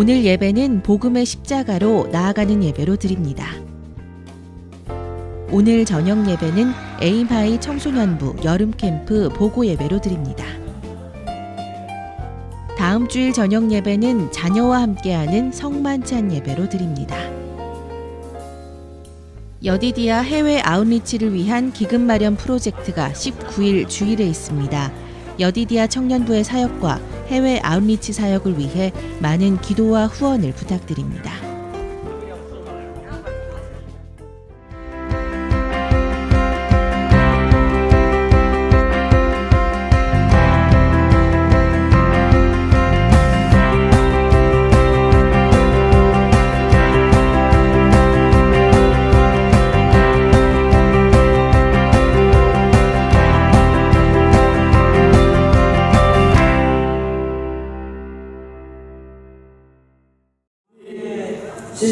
오늘 예배는 복음의 십자가로 나아가는 예배로 드립니다. 오늘 저녁 예배는 에임하이 청소년부 여름 캠프 보고 예배로 드립니다. 다음 주일 저녁 예배는 자녀와 함께하는 성만찬 예배로 드립니다. 여디디아 해외 아웃리치를 위한 기금 마련 프로젝트가 19일 주일에 있습니다. 여디디아 청년부의 사역과 해외 아웃리치 사역을 위해 많은 기도와 후원을 부탁드립니다.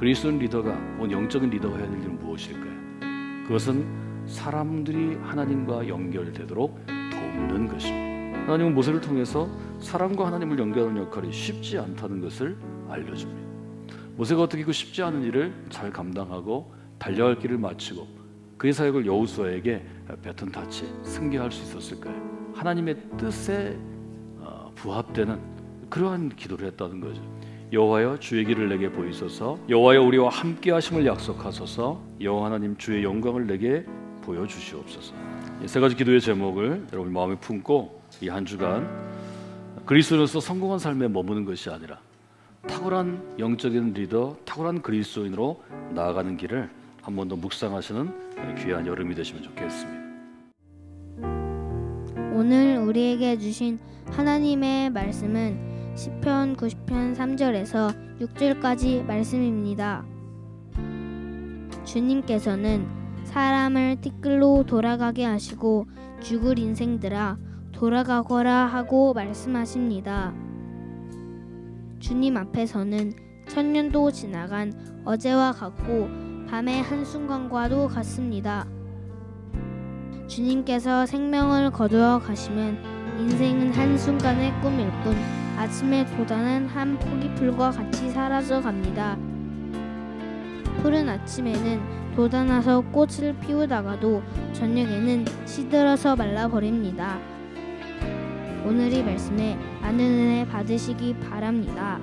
그리스도인 리더가 혹은 영적인 리더가 해야 될 일은 무엇일까요? 그것은 사람들이 하나님과 연결되도록 돕는 것입니다. 하나님은 모세를 통해서 사람과 하나님을 연결하는 역할이 쉽지 않다는 것을 알려줍니다. 모세가 어떻게 그 쉽지 않은 일을 잘 감당하고 달려갈 길을 마치고 그의 사역을 여호수아에게 배턴 타치 승계할 수 있었을까요? 하나님의 뜻에 어, 부합되는 그러한 기도를 했다는 거죠. 여호와여 주의 길을 내게 보이소서. 여호와여 우리와 함께 하심을 약속하소서. 여호와 하나님 주의 영광을 내게 보여 주시옵소서. 이세 가지 기도의 제목을 여러분 마음에 품고 이 한 주간 그리스도인으로서 성공한 삶에 머무는 것이 아니라 탁월한 영적인 리더, 탁월한 그리스도인으로 나아가는 길을 한 번 더 묵상하시는 귀한 여름이 되시면 좋겠습니다. 오늘 우리에게 주신 하나님의 말씀은 시편 90편 3절에서 6절까지 말씀입니다. 주님께서는 사람을 티끌로 돌아가게 하시고 죽을 인생들아 돌아가거라 하고 말씀하십니다. 주님 앞에서는 천년도 지나간 어제와 같고 밤의 한순간과도 같습니다. 주님께서 생명을 거두어 가시면 인생은 한순간의 꿈일 뿐 아침에 돋아난 한 포기 풀과 같이 사라져 갑니다. 푸른 아침에는 돋아나서 꽃을 피우다가도 저녁에는 시들어서 말라버립니다. 오늘 이 말씀에 많은 은혜 받으시기 바랍니다.